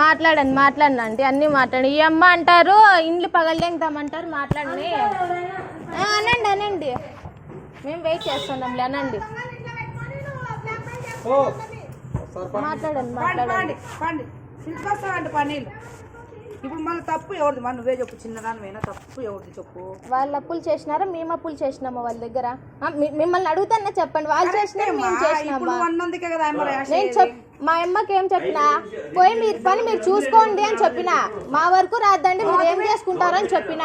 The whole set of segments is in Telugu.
మాట్లాడండి మాట్లాడండి అంటే అన్నీ మాట్లాడండి. ఈ అమ్మ అంటారు ఇండ్లు పగలదేంతామంటారు మాట్లాడండి. అనండి అనండి. మేము వెయిట్ చేస్తున్నాంలే అనండి. మాట్లాడండి మాట్లాడండి. పండి పండి. ఇప్పుడు మన తప్పు ఎవరిది? మన నువ్వే చెప్పు చిన్నదానివైనా తప్పు ఎవరిది చెప్పు. వాళ్ళ అప్పులు చేసినారా? మేము అప్పులు చేసినామా వాళ్ళ దగ్గర? ఆ, మీ- మిమ్మల్ని అడుగుతానే చెప్పండి. వాళ్ళు చేసినారు మేము ఇప్పుడు చేసినామా అన్నందుకే కదా ఆమె ర్యాష్ నేను చెప్ మా అమ్మకి ఏం చెప్పినా? పోయి మీరు పని మీరు చూసుకోండి అని చెప్పిన. మా వరకు రాద్దండి మీరు ఏం చేసుకుంటారని చెప్పిన.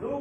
నువ్వు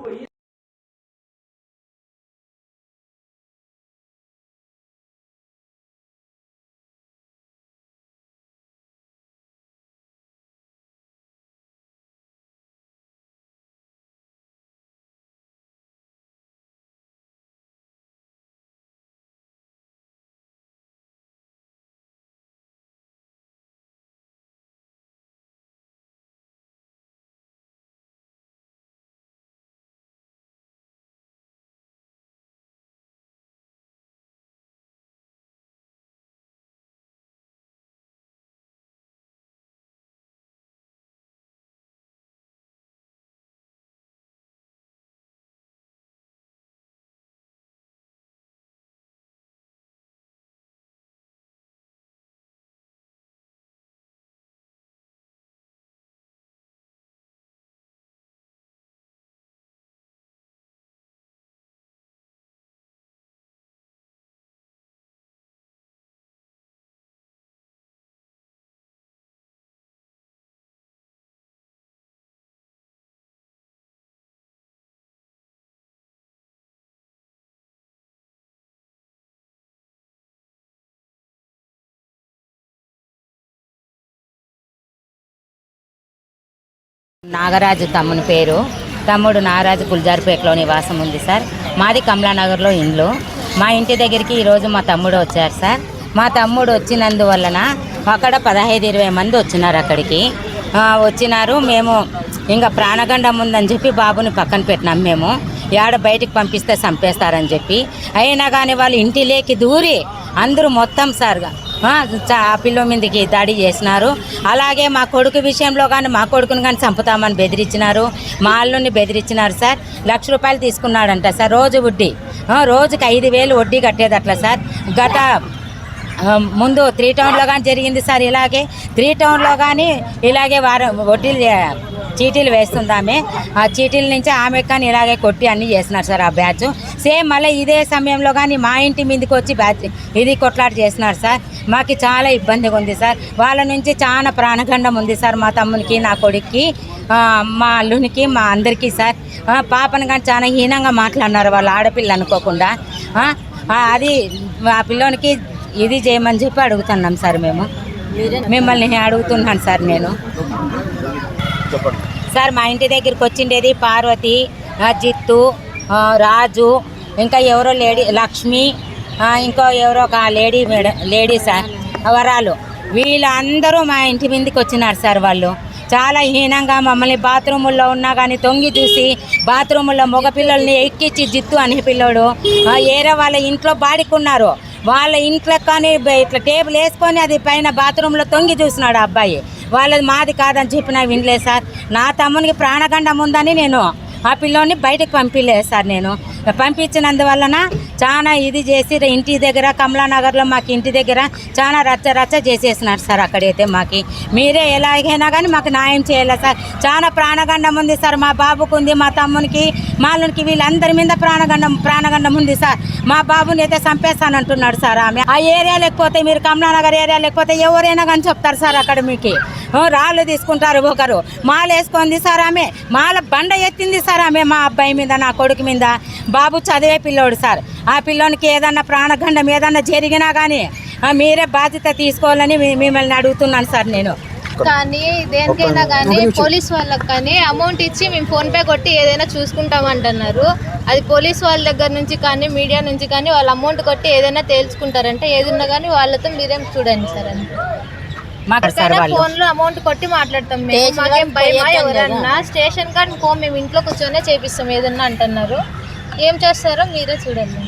నాగరాజు తమ్ముని పేరు. తమ్ముడు నాగరాజు గుల్జార్పేటలో నివాసం ఉంది సార్. మాది కమలానగర్లో ఇండ్లు. మా ఇంటి దగ్గరికి ఈరోజు మా తమ్ముడు వచ్చారు సార్. మా తమ్ముడు వచ్చినందువలన అక్కడ పదహైదు ఇరవై మంది వచ్చినారు అక్కడికి. వచ్చినారు. మేము ఇంకా ప్రాణగండం ఉందని చెప్పి బాబుని పక్కన పెట్టినాం మేము. ఏడ బయటికి పంపిస్తే చంపేస్తారని చెప్పి. అయినా కానీ వాళ్ళు ఇంటి లేకి దూరి అందరూ మొత్తం సార్గా పిల్ల మీదకి దాడి చేసినారు. అలాగే మా కొడుకు విషయంలో కానీ మా కొడుకుని కానీ చంపుతామని బెదిరించినారు. మా అల్లుని బెదిరించినారు సార్. లక్ష రూపాయలు తీసుకున్నాడంట సార్. రోజు వడ్డీ. రోజుకి ఐదు వేలు వడ్డీ కట్టేది అట్లా సార్. గత ముందు త్రీ టౌన్లో కానీ జరిగింది సార్. ఇలాగే త్రీ టౌన్లో కానీ ఇలాగే వారం వడ్డీలు చీటీలు వేస్తుంది ఆమె ఆ చీటీల నుంచి ఆమె కానీ ఇలాగే కొట్టి అన్నీ చేస్తున్నారు సార్ ఆ బ్యాచ్. సేమ్ మళ్ళీ ఇదే సమయంలో కానీ మా ఇంటి మీదకి వచ్చి బ్యాచ్ ఇది కొట్లాట చేస్తున్నారు సార్. మాకు చాలా ఇబ్బందిగా ఉంది సార్. వాళ్ళ నుంచి చాలా ప్రాణగండం ఉంది సార్ మా తమ్మునికి నా కొడుక్కి మా అల్లునికి మా అందరికీ సార్. పాపను కానీ చాలా హీనంగా మాట్లాడినారు వాళ్ళ ఆడపిల్ల అనుకోకుండా. అది ఆ పిల్లోనికి ఇది చేయమని చెప్పి అడుగుతున్నాం సార్ మేము. మిమ్మల్ని అడుగుతున్నాను సార్ నేను. సార్ మా ఇంటి దగ్గరికి వచ్చిండేది పార్వతి జిత్తు రాజు ఇంకా ఎవరో లేడీ లక్ష్మి ఇంకో ఎవరో ఒక లేడీ మేడం లేడీ సార్ వరాలు వీళ్ళందరూ మా ఇంటి మీదకి వచ్చినారు సార్ వాళ్ళు. చాలా హీనంగా మమ్మల్ని బాత్రూముల్లో ఉన్నా కానీ తొంగి చూసి బాత్రూముల్లో మగపిల్లల్ని ఎక్కించి జిత్తు అనే పిల్లోడు. ఏరే వాళ్ళ ఇంట్లో బాడుకున్నారు. వాళ్ళ ఇంట్లో కానీ ఇట్లా టేబుల్ వేసుకొని అది పైన బాత్రూంలో తొంగి చూసినాడు ఆ అబ్బాయి. వాళ్ళది మాది కాదని చెప్పిన వినలేదు సార్. నా తమ్మునికి ప్రాణగండం ఉందని నేను ఆ పిల్లోని బయటకు పంపించలేదు సార్ నేను. పంపించినందువలన చాలా ఇది చేసి ఇంటి దగ్గర కమలానగర్లో మాకు ఇంటి దగ్గర చాలా రచ్చ రచ్చ చేసేసినారు సార్ అక్కడైతే మాకు. మీరే ఎలాగైనా కానీ మాకు న్యాయం చేయాలి సార్? చాలా ప్రాణగండం ఉంది సార్ మా బాబుకు ఉంది మా తమ్మునికి మాలునికి వీళ్ళందరి మీద ప్రాణగండం ప్రాణగండం ఉంది సార్. మా బాబుని అయితే చంపేస్తానంటున్నాడు సార్ ఆమె. ఆ ఏరియా లేకపోతే మీరు కమలానగర్ ఏరియా లేకపోతే ఎవరైనా కానీ చెప్తారు సార్ అక్కడ మీకు. రాళ్ళు తీసుకుంటారు ఒకరు. మాల వేసుకుంది సార్ ఆమె. మాల బండ ఎత్తింది సార్ ఆమె మా అబ్బాయి మీద నా కొడుకు మీద. బాబు చదివే పిల్లోడు సార్. ఆ పిల్లోనికి ఏదన్నా ప్రాణగండం ఏదన్నా జరిగినా కానీ ఆ, మీరే బాధ్యత తీసుకోవాలని మిమ్మల్ని అడుగుతున్నాను సార్ నేను. కానీ దేనికైనా కానీ పోలీస్ వాళ్ళకి కానీ అమౌంట్ ఇచ్చి మేము ఫోన్ పే కొట్టి ఏదైనా చూసుకుంటాం అంటున్నారు. అది పోలీస్ వాళ్ళ దగ్గర నుంచి కానీ మీడియా నుంచి కానీ వాళ్ళు అమౌంట్ కొట్టి ఏదైనా తేల్చుకుంటారంటే ఏదున్నా కానీ వాళ్ళతో మీరేం చూడండి సార్ అని ఫోన్లో అమౌంట్ కొట్టి మాట్లాడతాం మేము. మాకేం భయమా ఎవరన్నా? స్టేషన్ కానీ పో మేము ఇంట్లో కూర్చొనే చేపిస్తాం ఏదన్నా అంటున్నారు. ఏం చేస్తారో మీరే చూడండి